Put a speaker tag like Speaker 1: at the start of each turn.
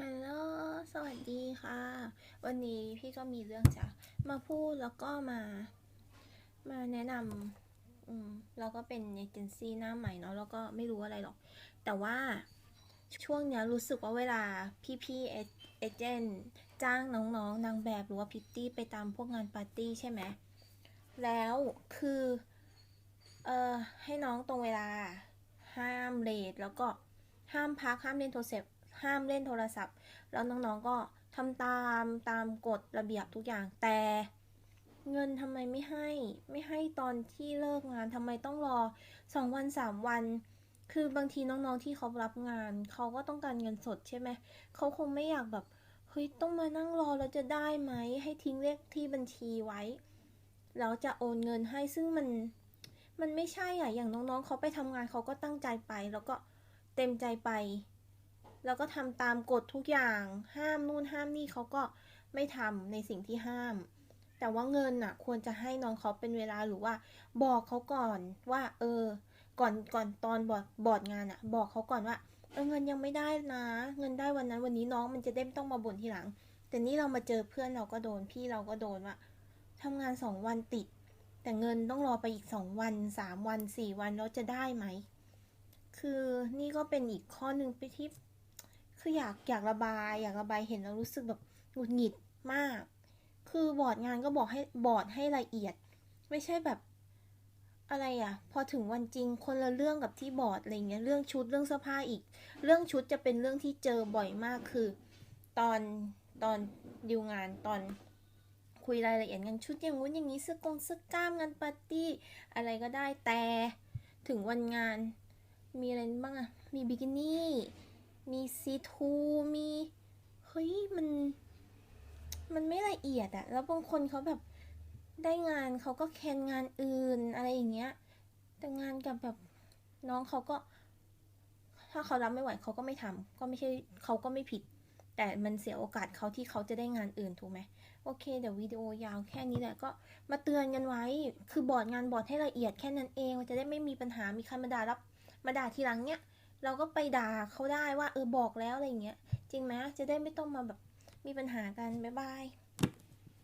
Speaker 1: ฮัลโหล สวัสดีค่ะ วันนี้พี่ก็มีเรื่องจะมาพูดแล้วก็มา มาแนะนำอืมเราก็เป็นเอเจนซี่หน้าใหม่เนาะ แล้วก็ไม่รู้อะไรหรอก แต่ว่าช่วงเนี้ยรู้สึกว่าเวลาพี่ๆเอเอเจนต์จ้างน้องๆนางแบบหรือว่าพิตตี้ไปตามพวกงานปาร์ตี้ใช่ไหม แล้วคือ เอ่อ ให้น้องตรงเวลา ห้ามเลทแล้วก็ห้ามพักห้ามเล่นโทรศัพท์ ห้ามเล่นโทรศัพท์ แล้วน้องๆก็ทำตามตามกฎระเบียบทุกอย่างแต่เงินทำไมไม่ให้ ไม่ให้ตอนที่เลิกงานทำไมต้องรอสองวันสามวัน คือบางทีน้องๆที่เขารับงาน เขาก็ต้องการเงินสดใช่ไหมเขาคงไม่อยากแบบเฮ้ยต้องมานั่งรอแล้วจะได้ไหมให้ทิ้งเลขที่บัญชีไว้แล้วจะโอนเงินให้ซึ่งมันมันไม่ใช่อะอย่างน้องๆเขาไปทำงานเขาก็ตั้งใจไป แล้วก็เต็มใจไป แล้วก็ทำตามกฎทุกอย่าง ห้ามนู่นห้ามนี่เขาก็ไม่ทำในสิ่งที่ห้าม แต่ว่าเงินน่ะ ควรจะให้น้องเขาเป็นเวลาหรือว่า บอกเขาก่อนว่า เออ ก่อนก่อนตอนบอดบอดงานอะบอกเขาก่อนว่าเออเงินยังไม่ได้นะ เงินได้วันนั้นวันนี้น้องมันจะได้ไม่ต้องมาบ่นทีหลัง แต่นี่เรามาเจอเพื่อนเราก็โดนพี่เราก็โดนว่าทำงานสองวันติด แต่เงินต้องรอไปอีกสองวันสามวันสี่วันแล้วจะได้ไหม คือนี่ก็เป็นอีกข้อหนึ่งไปที่ คืออยากอยากระบาย อยากระบายเห็นแล้วรู้สึกแบบหงุดหงิดมาก คือบอร์ดงานก็บอกให้บอร์ดให้ละเอียด ไม่ใช่แบบอะไรอะพอถึงวันจริงคนละเรื่องกับที่บอร์ดอะไรเงี้ยเรื่องชุดเรื่องเสื้อผ้าอีก เรื่องชุดจะเป็นเรื่องที่เจอบ่อยมากคือ ตอนตอนดิวงานตอนคุยรายละเอียดงานชุดอย่างงู้นอย่างนี้เสื้อกงเสื้อกล้ามงานปาร์ตี้อะไรก็ได้แต่ถึงวันงานมีอะไรบ้างอะมีบิกินี่ มีซีทูมีเฮ้ยมันมันไม่ละเอียดอะแล้วบางคนเขาแบบได้งานเขาก็แคนงานอื่นอะไรอย่างเงี้ย แต่งานกับแบบน้องเขาก็ ถ้าเขารับไม่ไหวเขาก็ไม่ทำก็ไม่ใช่เขาก็ไม่ผิด แต่มันเสียโอกาสเขาที่เขาจะได้งานอื่นถูกไหมโอเคเดี๋ยววิดีโอยาวแค่นี้แหละก็มาเตือนกันไว้ คือบอร์ดงานบอร์ดให้ละเอียดแค่นั้นเองมันจะได้ไม่มีปัญหามีใครมาด่ารับมาด่าทีหลังเนี้ย เราก็ไปด่าเขาได้ว่าเออบอกแล้วอะไรเงี้ย จริงไหมจะได้ไม่ต้องมาแบบมีปัญหากันบ๊ายบาย